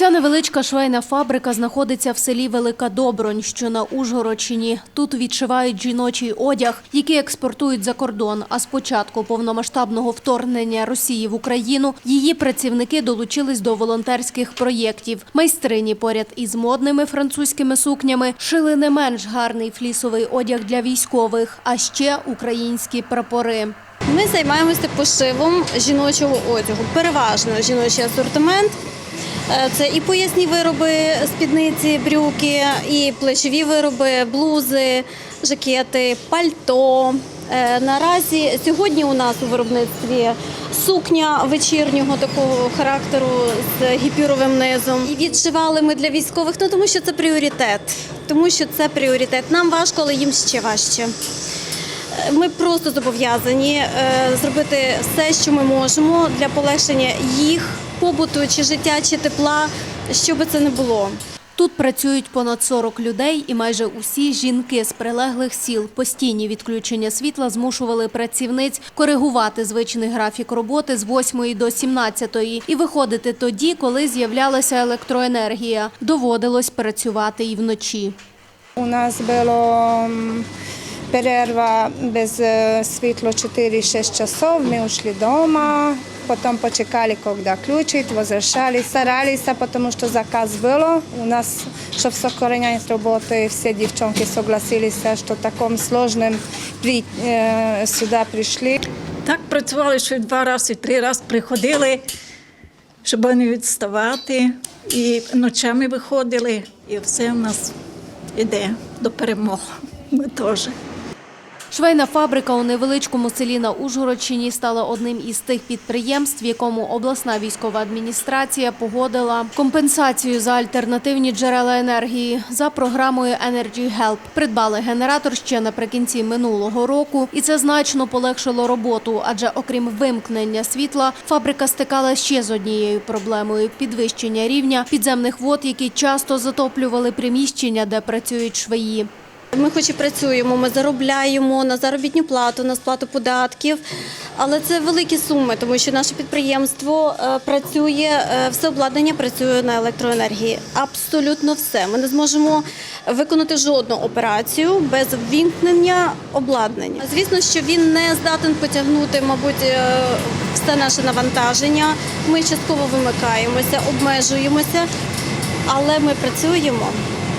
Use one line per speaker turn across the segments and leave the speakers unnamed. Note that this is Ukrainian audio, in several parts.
Ця невеличка швейна фабрика знаходиться в селі Велика Добронь, що на Ужгородщині. Тут відшивають жіночий одяг, який експортують за кордон. А з початку повномасштабного вторгнення Росії в Україну її працівники долучились до волонтерських проєктів. Майстрині поряд із модними французькими сукнями шили не менш гарний флісовий одяг для військових, а ще українські прапори.
Ми займаємося пошивом жіночого одягу. Переважно жіночий асортимент. Е, Це і поясні вироби, спідниці, брюки, і плечові вироби, блузи, жакети, пальто. Е, Наразі сьогодні у нас у виробництві сукня вечірнього такого характеру з гіпюровим низом. І відшивали ми для військових, ну тому що це пріоритет. Тому що це пріоритет. Нам важко, але їм ще важче. Ми просто зобов'язані е, зробити все, що ми можемо для полегшення їх побуту, чи життя, чи тепла, що би це не було.
Тут працюють понад 40 людей, і майже усі жінки з прилеглих сіл. Постійні відключення світла змушували працівниць коригувати звичний графік роботи з 8 до 17 і виходити тоді, коли з'являлася електроенергія. Доводилось працювати і вночі.
У нас було перерва без е, світла 4-6 часов. Ми ушли дома, потім почекали, коли включить, возвращались, старались, тому що заказ було. У нас, щоб сохранять роботи, всі дівчинки согласилися, що в сложному при, е, сюди прийшли.
Так працювали, що два рази, три рази приходили, щоб не відставати. І ночами виходили, і все в нас йде до перемоги. Ми теж.
Швейна фабрика у невеличкому селі на Ужгородщині стала одним із тих підприємств, якому обласна військова адміністрація погодила компенсацію за альтернативні джерела енергії за програмою Energy Help. Придбали генератор ще наприкінці минулого року, і це значно полегшило роботу. Адже окрім вимкнення світла, фабрика стикала ще з однією проблемою підвищення рівня підземних вод, які часто затоплювали приміщення, де працюють швеї.
Ми хоч і працюємо, ми заробляємо на заробітну плату, на сплату податків, але це великі суми, тому що наше підприємство е, працює, е, все обладнання працює на електроенергії. Абсолютно все. Ми не зможемо виконати жодну операцію без ввімкнення обладнання. Звісно, що він не здатен потягнути, мабуть, е, все наше навантаження. Ми частково вимикаємося, обмежуємося, але ми працюємо.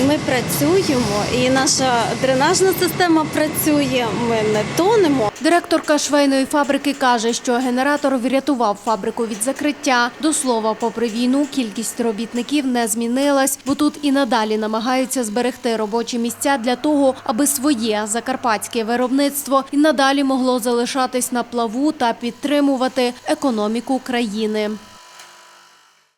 Ми працюємо, і наша дренажна система працює. Ми не тонемо.
Директорка швейної фабрики каже, що генератор врятував фабрику від закриття. До слова, попри війну, кількість робітників не змінилась, бо тут і надалі намагаються зберегти робочі місця для того, аби своє закарпатське виробництво і надалі могло залишатись на плаву та підтримувати економіку країни.